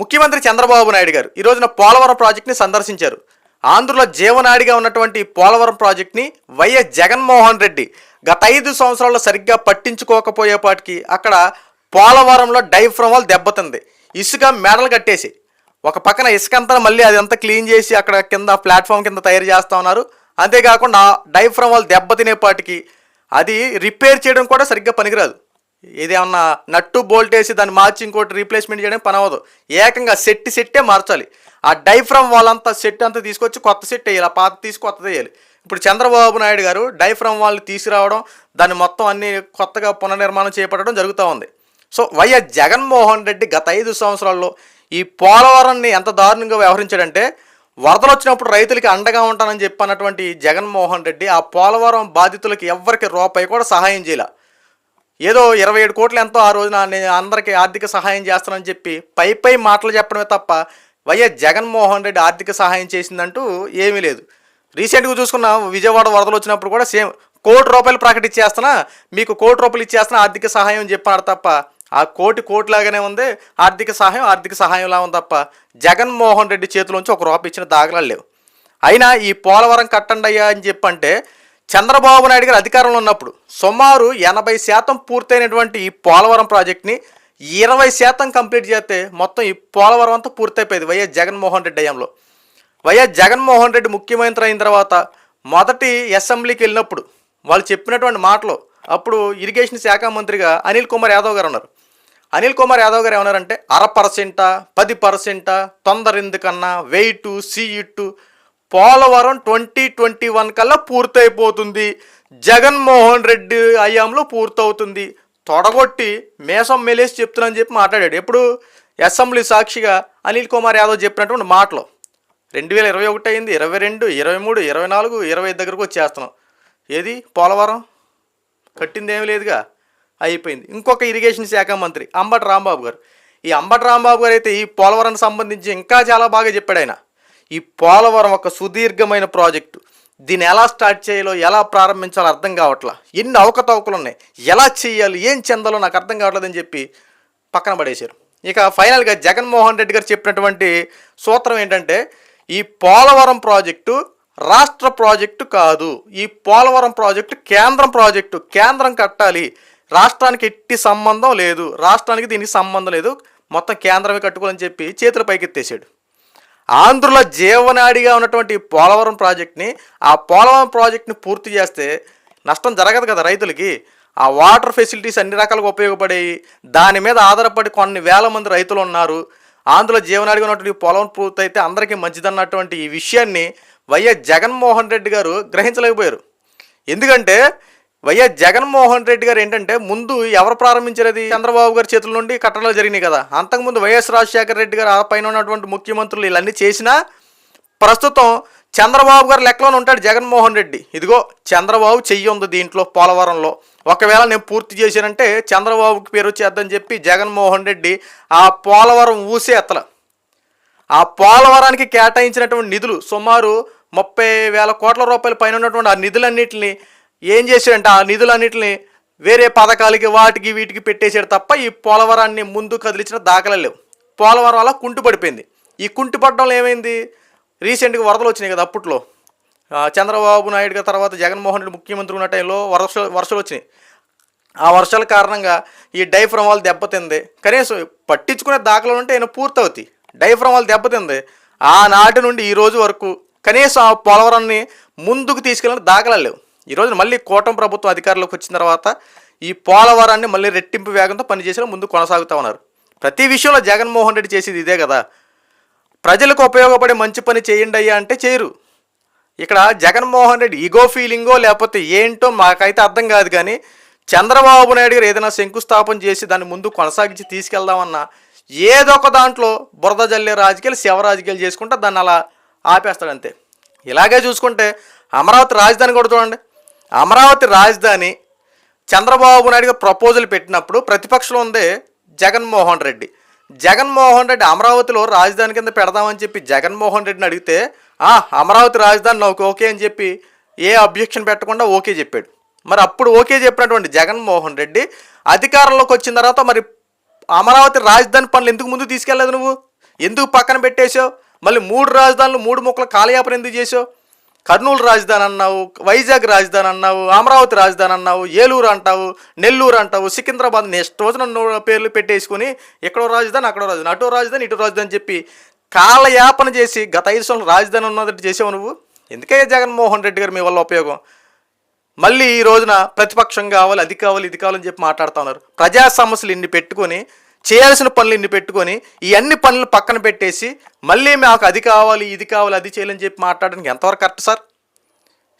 ముఖ్యమంత్రి చంద్రబాబు నాయుడు గారు ఈ రోజున పోలవరం ప్రాజెక్ట్ని సందర్శించారు. ఆంధ్రలో జీవనాడిగా ఉన్నటువంటి పోలవరం ప్రాజెక్ట్ని వైఎస్ జగన్మోహన్ రెడ్డి గత ఐదు సంవత్సరాల్లో సరిగ్గా పట్టించుకోకపోయేపాటికి అక్కడ పోలవరంలో డైఫ్రమాల్ దెబ్బతింది. ఇసుక మెడలు కట్టేసి. ఒక పక్కన ఇసుక అంతా మళ్ళీ అది క్లీన్ చేసి అక్కడ కింద ప్లాట్ఫామ్ కింద తయారు చేస్తూ ఉన్నారు. అంతేకాకుండా డైఫ్రమాల్ దెబ్బతినేపాటికి అది రిపేర్ చేయడం కూడా సరిగ్గా పనికిరాదు. ఏదేమన్నా నట్టు బోల్ట్ వేసి దాన్ని మార్చి ఇంకోటి రీప్లేస్మెంట్ చేయడం పని అవ్వదు. ఏకంగా సెట్ సెట్టే మార్చాలి. ఆ డైఫ్రమ్ వాళ్ళంతా సెట్ అంతా తీసుకొచ్చి కొత్త సెట్ వేయాలి. ఆ పాత తీసి కొత్తది వేయాలి. ఇప్పుడు చంద్రబాబు నాయుడు గారు డైఫ్రమ్ వాళ్ళని తీసుకురావడం దాన్ని మొత్తం అన్ని కొత్తగా పునర్నిర్మాణం చేపట్టడం జరుగుతూ ఉంది. సో వైఎస్ జగన్మోహన్ రెడ్డి గత ఐదు సంవత్సరాల్లో ఈ పోలవరాన్ని ఎంత దారుణంగా వ్యవహరించాడంటే వరదలు వచ్చినప్పుడు రైతులకి అండగా ఉంటానని చెప్పన్నటువంటి జగన్మోహన్ రెడ్డి ఆ పోలవరం బాధితులకి ఎవ్వరికి రూపాయి కూడా సహాయం చేయలే. ఏదో ఇరవై ఏడు కోట్లు ఎంతో ఆ రోజున నేను అందరికీ ఆర్థిక సహాయం చేస్తానని చెప్పి పై పై మాటలు చెప్పడమే తప్ప వైఎస్ జగన్మోహన్ రెడ్డి ఆర్థిక సహాయం చేసిందంటూ ఏమీ లేదు. రీసెంట్గా చూసుకున్న విజయవాడ వరదలు వచ్చినప్పుడు కూడా సేమ్ కోటి రూపాయలు ప్రకటించేస్తున్నా మీకు కోటి రూపాయలు ఇచ్చేస్తున్నా ఆర్థిక సహాయం చెప్పాడు తప్ప ఆ కోటి కోటిలాగానే ఉంది ఆర్థిక సహాయం ఆర్థిక సహాయంలా ఉంది తప్ప జగన్మోహన్ రెడ్డి చేతిలోంచి ఒక రూపాయి ఇచ్చిన దాఖలాలు లేవు. అయినా ఈ పోలవరం కట్టండి అయ్యా అని చెప్పంటే చంద్రబాబు నాయుడు గారు అధికారంలో ఉన్నప్పుడు సుమారు ఎనభై శాతం పూర్తయినటువంటి ఈ పోలవరం ప్రాజెక్ట్ని ఇరవై శాతం కంప్లీట్ చేస్తే మొత్తం ఈ పోలవరం అంతా పూర్తయిపోయింది వైఎస్ జగన్మోహన్ రెడ్డి హయాంలో. వైఎస్ జగన్మోహన్ రెడ్డి ముఖ్యమంత్రి అయిన తర్వాత మొదటి అసెంబ్లీకి వెళ్ళినప్పుడు వాళ్ళు చెప్పినటువంటి మాటలు అప్పుడు ఇరిగేషన్ శాఖ మంత్రిగా అనిల్ కుమార్ యాదవ్ గారు ఉన్నారు. అనిల్ కుమార్ యాదవ్ గారు ఏమన్నారంటే అర పర్సెంటా పది పర్సెంటా తొందర ఎందుకన్నా వెయిట్ సీయిట్ పోలవరం ట్వంటీ ట్వంటీ వన్ కల్లా పూర్తయిపోతుంది. జగన్మోహన్ రెడ్డి హయాంలో పూర్తవుతుంది. తొడగొట్టి మేసం మెలేసి చెప్తున్నానని చెప్పి మాట్లాడాడు. ఎప్పుడు? అసెంబ్లీ సాక్షిగా అనిల్ కుమార్ యాదవ్ చెప్పినటువంటి మాటలు. రెండు వేల ఇరవై ఒకటి అయింది ఇరవై రెండు ఇరవై మూడు ఇరవై నాలుగు ఇరవై ఐదు దగ్గరకు వచ్చేస్తున్నాం. ఏది? పోలవరం? కట్టింది ఏమీ లేదుగా? అయిపోయింది. ఇంకొక ఇరిగేషన్ శాఖ మంత్రి అంబటి రాంబాబు గారు. ఈ అంబటి రాంబాబు గారు అయితే ఈ పోలవరానికి సంబంధించి ఇంకా చాలా బాగా చెప్పాడు ఆయన. ఈ పోలవరం ఒక సుదీర్ఘమైన ప్రాజెక్టు. దీన్ని ఎలా స్టార్ట్ చేయాలో ఎలా ప్రారంభించాలో అర్థం కావట్లా? ఎన్ని అవకతవకలు ఉన్నాయి ఎలా చేయాలి? ఏం చెందాలో నాకు అర్థం కావట్లేదని చెప్పి పక్కన పడేశారు. ఇక ఫైనల్గా జగన్మోహన్ రెడ్డి గారు చెప్పినటువంటి సూత్రం ఏంటంటే ఈ పోలవరం ప్రాజెక్టు రాష్ట్ర ప్రాజెక్టు కాదు. ఈ పోలవరం ప్రాజెక్టు కేంద్రం ప్రాజెక్టు. కేంద్రం కట్టాలి. రాష్ట్రానికి ఎట్టి సంబంధం లేదు. రాష్ట్రానికి దీనికి సంబంధం లేదు. మొత్తం కేంద్రమే కట్టుకోవాలని చెప్పి చేతుల పైకెత్తేసాడు ఆంధ్రుల జీవనాడిగా ఉన్నటువంటి పోలవరం ప్రాజెక్ట్ని ఆ పోలవరం ప్రాజెక్ట్ని పూర్తి చేస్తే నష్టం జరగదు కదా రైతులకి. ఆ వాటర్ ఫెసిలిటీస్ అన్ని రకాలుగా ఉపయోగపడేవి దాని మీద ఆధారపడి కొన్ని వేల మంది రైతులు ఉన్నారు. ఆంధ్రుల జీవనాడిగా ఉన్నటువంటి ఈ పొలం పూర్తయితే అందరికీ మంచిదన్నటువంటి ఈ విషయాన్ని వైఎస్ జగన్మోహన్ రెడ్డి గారు గ్రహించలేకపోయారు. ఎందుకంటే వైఎస్ జగన్మోహన్ రెడ్డి గారు ఏంటంటే ముందు ఎవరు ప్రారంభించారు అది చంద్రబాబు గారి చేతుల నుండి కట్టడాలు జరిగినాయి కదా. అంతకుముందు వైఎస్ రాజశేఖర రెడ్డి గారు ఆ పైన ఉన్నటువంటి ముఖ్యమంత్రులు వీళ్ళన్నీ చేసినా ప్రస్తుతం చంద్రబాబు గారు లెక్కలోనే ఉంటాడు జగన్మోహన్ రెడ్డి. ఇదిగో చంద్రబాబు చెయ్యి ఉంది దీంట్లో పోలవరంలో. ఒకవేళ నేను పూర్తి చేశానంటే చంద్రబాబుకి పేరు వచ్చేద్దని చెప్పి జగన్మోహన్ రెడ్డి ఆ పోలవరం ఊసే ఎత్తల ఆ పోలవరానికి కేటాయించినటువంటి నిధులు సుమారు ముప్పై వేల కోట్ల రూపాయల పైన ఉన్నటువంటి ఆ నిధులన్నింటినీ ఏం చేశాడంటే? ఆ నిధులన్నింటిని వేరే పథకాలకి వాటికి వీటికి పెట్టేశాడు తప్ప ఈ పోలవరాన్ని ముందు కదిలించిన దాఖలు లేవు. పోలవరం అలా కుంటు పడిపోయింది ఈ కుంటు పడడంలో ఏమైంది? రీసెంట్గా వరదలు వచ్చినాయి కదా అప్పట్లో. చంద్రబాబు నాయుడు గారి తర్వాత జగన్మోహన్ రెడ్డి ముఖ్యమంత్రి ఉన్న టైంలో వర్షాలు వర్షాలు వచ్చినాయి. ఆ వర్షాల కారణంగా ఈ డైఫ్రమ్ వాళ్ళు దెబ్బతింది కనీసం పట్టించుకునే దాఖలు ఉంటే ఆయన పూర్తవుతాయి. డైఫ్రమ్ వాళ్ళు దెబ్బతింది ఆనాటి నుండి ఈ రోజు వరకు కనీసం ఆ పోలవరాన్ని ముందుకు తీసుకెళ్ళిన దాఖలా లేవు. ఈరోజు మళ్ళీ కూటమి ప్రభుత్వం అధికారంలోకి వచ్చిన తర్వాత ఈ పోలవరాన్ని మళ్ళీ రెట్టింపు వేగంతో పనిచేసిన ముందు కొనసాగుతూ ఉన్నారు. ప్రతి విషయంలో జగన్మోహన్ రెడ్డి చేసేది ఇదే కదా. ప్రజలకు ఉపయోగపడే మంచి పని చేయండి అయ్యా అంటే చేయరు. ఇక్కడ జగన్మోహన్ రెడ్డి ఈగో ఫీలింగో లేకపోతే ఏంటో మాకైతే అర్థం కాదు కానీ చంద్రబాబు నాయుడు గారు ఏదైనా శంకుస్థాపన చేసి దాన్ని ముందు కొనసాగించి తీసుకెళ్దామన్నా ఏదో ఒక దాంట్లో బురద జల్లే రాజకీయాలు శివ రాజకీయాలు చేసుకుంటే దాన్ని అలా ఆపేస్తాడంతే ఇలాగే చూసుకుంటే అమరావతి రాజధాని కూడా చూడండి. అమరావతి రాజధాని చంద్రబాబు నాయుడు ప్రపోజల్ పెట్టినప్పుడు ప్రతిపక్షంలో ఉంది జగన్మోహన్ రెడ్డి. జగన్మోహన్ రెడ్డి అమరావతిలో రాజధాని కింద పెడదామని చెప్పి జగన్మోహన్ రెడ్డిని అడిగితే "ఆ, అమరావతి రాజధాని నాకు ఓకే అని చెప్పి ఏ అబ్జెక్షన్ పెట్టకుండా ఓకే చెప్పాడు. మరి అప్పుడు ఓకే చెప్పినటువంటి జగన్మోహన్ రెడ్డి అధికారంలోకి వచ్చిన తర్వాత మరి అమరావతి రాజధాని పనులు ఎందుకు ముందు తీసుకెళ్ళలేదు నువ్వు? ఎందుకు పక్కన పెట్టేశావు? మళ్ళీ మూడు రాజధానులు మూడు మొక్కల కాలయాపన ఎందుకు చేసావు కర్నూలు రాజధాని అన్నావు వైజాగ్ రాజధాని అన్నావు అమరావతి రాజధాని అన్నావు ఏలూరు అంటావు నెల్లూరు అంటావు సికింద్రాబాద్ నెక్స్ట్ రోజున పేర్లు పెట్టేసుకుని ఎక్కడో రాజధాని అక్కడో రాజధాని అటో రాజధాని ఇటు రాజధాని చెప్పి కాలయాపన చేసి గత ఐదు సంవత్సరాలు రాజధాని ఉన్నదట్టు చేసావు నువ్వు? ఎందుకే జగన్మోహన్ రెడ్డి గారు మీ వల్ల ఉపయోగం? మళ్ళీ ఈ రోజున ప్రతిపక్షం కావాలి అది కావాలి ఇది కావాలని చెప్పి మాట్లాడుతూ ఉన్నారు. ప్రజా సమస్యలు ఇన్ని పెట్టుకొని చేయాల్సిన పనులు ఇన్ని పెట్టుకొని ఈ అన్ని పనులు పక్కన పెట్టేసి మళ్ళీ మాకు అది కావాలి ఇది కావాలి అది చేయాలని చెప్పి మాట్లాడడానికి ఎంతవరకు కరెక్ట్ సార్?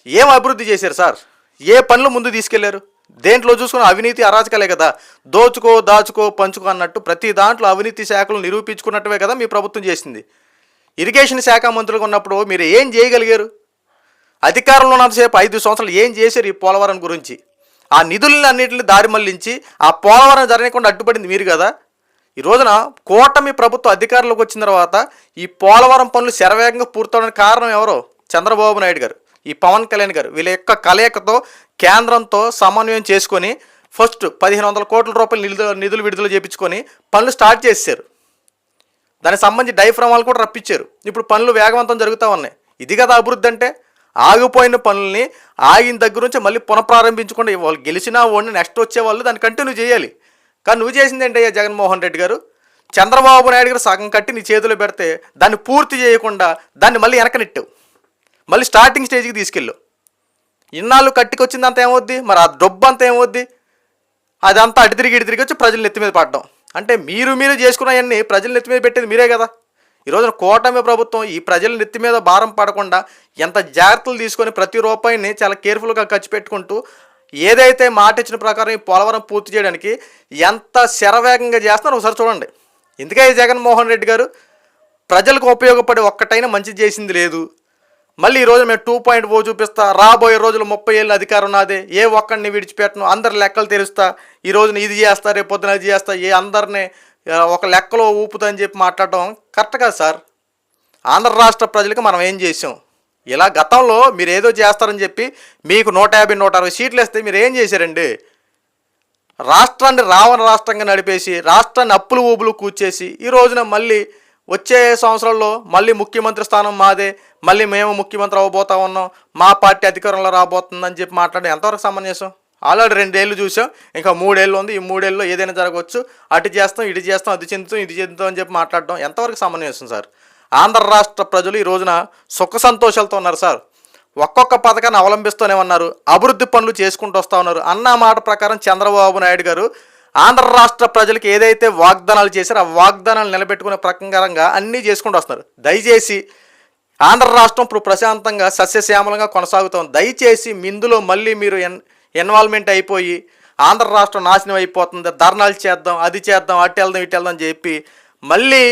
ఏం అభివృద్ధి చేశారు సార్? ఏ పనులు ముందు తీసుకెళ్ళారు? దేంట్లో చూసుకున్న అవినీతి అరాచకలే కదా. దోచుకో దాచుకో పంచుకో అన్నట్టు ప్రతి దాంట్లో అవినీతి శాఖలు నిరూపించుకున్నట్టువే కదా మీ ప్రభుత్వం చేసింది. ఇరిగేషన్ శాఖ మంత్రులుగా ఉన్నప్పుడు మీరు ఏం చేయగలిగారు? అధికారంలో ఉన్నంతసేపు ఐదు సంవత్సరాలు ఏం చేశారు ఈ పోలవరం గురించి? ఆ నిధులను అన్నింటిని దారి మళ్ళించి ఆ పోలవరం జరగకుండా అడ్డుపడింది మీరు కదా? ఈ రోజున కూటమి ప్రభుత్వ అధికారంలోకి వచ్చిన తర్వాత ఈ పోలవరం పనులు శరవేగంగా పూర్తవడానికి కారణం ఎవరో? చంద్రబాబు నాయుడు గారు. ఈ పవన్ కళ్యాణ్ గారు. వీళ్ళ యొక్క కలయికతో కేంద్రంతో సమన్వయం చేసుకొని ఫస్ట్ పదిహేను వందల కోట్ల రూపాయలు నిధులు నిధులు విడుదల చేయించుకొని పనులు స్టార్ట్ చేశారు దానికి సంబంధించి డైఫ్రమాలు కూడా రప్పించారు. ఇప్పుడు పనులు వేగవంతం జరుగుతూ ఉన్నాయి. ఇది కదా అభివృద్ధి అంటే. ఆగిపోయిన పనుల్ని ఆగిన దగ్గర నుంచి మళ్ళీ పునఃప్రారంభించకుండా వాళ్ళు గెలిచినా ఓడిని నెక్స్ట్ వచ్చే వాళ్ళు దాన్ని కంటిన్యూ చేయాలి. కానీ నువ్వు చేసింది ఏంటయ్యా జగన్మోహన్ రెడ్డి గారు? చంద్రబాబు నాయుడు గారు సగం కట్టి నీ చేతిలో పెడితే దాన్ని పూర్తి చేయకుండా దాన్ని మళ్ళీ వెనకనెట్టావు. మళ్ళీ స్టార్టింగ్ స్టేజ్కి తీసుకెళ్ళు. ఇన్నాళ్ళు కట్టికొచ్చిందంత ఏమవుద్ది? మరి ఆ డబ్బు అంతా ఏమవుద్ది? అదంతా అటు తిరిగి ఇటు తిరిగి వచ్చి ప్రజల నెత్తి మీద పడడం. అంటే మీరు మీరు చేసుకున్నవన్నీ ప్రజల నెత్తి మీద పెట్టేది మీరే కదా. ఈరోజు కూటమి ప్రభుత్వం ఈ ప్రజల నెత్తి మీద భారం పడకుండా ఎంత జాగ్రత్తలు తీసుకొని ప్రతి రూపాయిని చాలా కేర్ఫుల్గా ఖర్చు పెట్టుకుంటూ ఏదైతే మాట ఇచ్చిన ప్రకారం ఈ పోలవరం పూర్తి చేయడానికి ఎంత శరవేగంగా చేస్తున్నారో ఒకసారి చూడండి. ఇందుకే జగన్మోహన్ రెడ్డి గారు ప్రజలకు ఉపయోగపడే ఒక్కటైనా మంచి చేసింది లేదు. మళ్ళీ ఈ రోజు మేము టూ పాయింట్ ఓ చూపిస్తా రాబోయే రోజులు ముప్పై ఏళ్ళు అధికారం నాదే. ఏ ఒక్కడిని విడిచిపెట్టను అందరి లెక్కలు తెరుస్తా ఈ రోజున ఇది చేస్తా రేపు పొద్దున అది చేస్తా ఏ అందరిని ఒక లెక్కలో ఊపుతా అని చెప్పి మాట్లాడటం కరెక్ట్ కాదు సార్. ఆంధ్ర రాష్ట్ర ప్రజలకు మనం ఏం చేసాం? ఇలా గతంలో మీరు ఏదో చేస్తారని చెప్పి మీకు నూట యాభై నూట అరవై సీట్లు వేస్తే మీరు ఏం చేశారండి? రాష్ట్రాన్ని రావణ రాష్ట్రంగా నడిపేసి రాష్ట్రాన్ని అప్పులు ఊపులు కూర్చేసి ఈ రోజున మళ్ళీ వచ్చే సంవత్సరంలో మళ్ళీ ముఖ్యమంత్రి స్థానం మాదే మళ్ళీ మేము ముఖ్యమంత్రి అవ్వబోతా ఉన్నాం మా పార్టీ అధికారంలో రాబోతుందని చెప్పి మాట్లాడడం ఎంతవరకు సమంజసం? ఆల్రెడీ రెండేళ్ళు చూసాం ఇంకా మూడేళ్ళు ఉంది ఈ మూడేళ్ళలో ఏదైనా జరగవచ్చు అటు చేస్తాం ఇటు చేస్తాం అది చెందుతాం ఇది చెందుతాం అని చెప్పి మాట్లాడడం ఎంతవరకు సమంజసం సార్? ఆంధ్ర రాష్ట్ర ప్రజలు ఈ రోజున సుఖ సంతోషాలతో ఉన్నారు సార్. ఒక్కొక్క పథకాన్ని అవలంబిస్తూనే ఉన్నారు. అభివృద్ధి పనులు చేసుకుంటూ వస్తూ ఉన్నారు. అన్న మాట ప్రకారం చంద్రబాబు నాయుడు గారు ఆంధ్ర రాష్ట్ర ప్రజలకు ఏదైతే వాగ్దానాలు చేశారో ఆ వాగ్దానాలు నిలబెట్టుకునే ప్రకారంగా అన్నీ చేసుకుంటూ వస్తున్నారు. దయచేసి ఆంధ్ర రాష్ట్రం ఇప్పుడు ప్రశాంతంగా సస్యశ్యామలంగా కొనసాగుతాం దయచేసి ఇందులో మళ్ళీ మీరు ఎన్ ఇన్వాల్వ్మెంట్ అయిపోయి ఆంధ్ర రాష్ట్రం నాశనం అయిపోతుంది. ధర్నాలు చేద్దాం అది చేద్దాం అటు వెళ్దాం ఇటు వెళ్దాం చెప్పి మళ్ళీ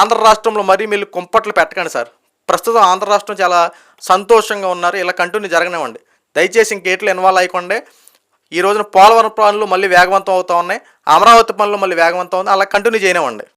ఆంధ్ర రాష్ట్రంలో మరీ మీరు కుంపట్లు పెట్టకండి సార్. ప్రస్తుతం ఆంధ్ర రాష్ట్రం చాలా సంతోషంగా ఉన్నారు. ఇలా కంటిన్యూ జరగనివ్వండి. దయచేసి ఇంకేట్లు ఇన్వాల్వ్ అయ్యకుండే. ఈ రోజున పోలవరం పనులు మళ్ళీ వేగవంతం అవుతా ఉన్నాయి. అమరావతి పనులు మళ్ళీ వేగవంతం ఉంది అలా కంటిన్యూ చేయనివ్వండి.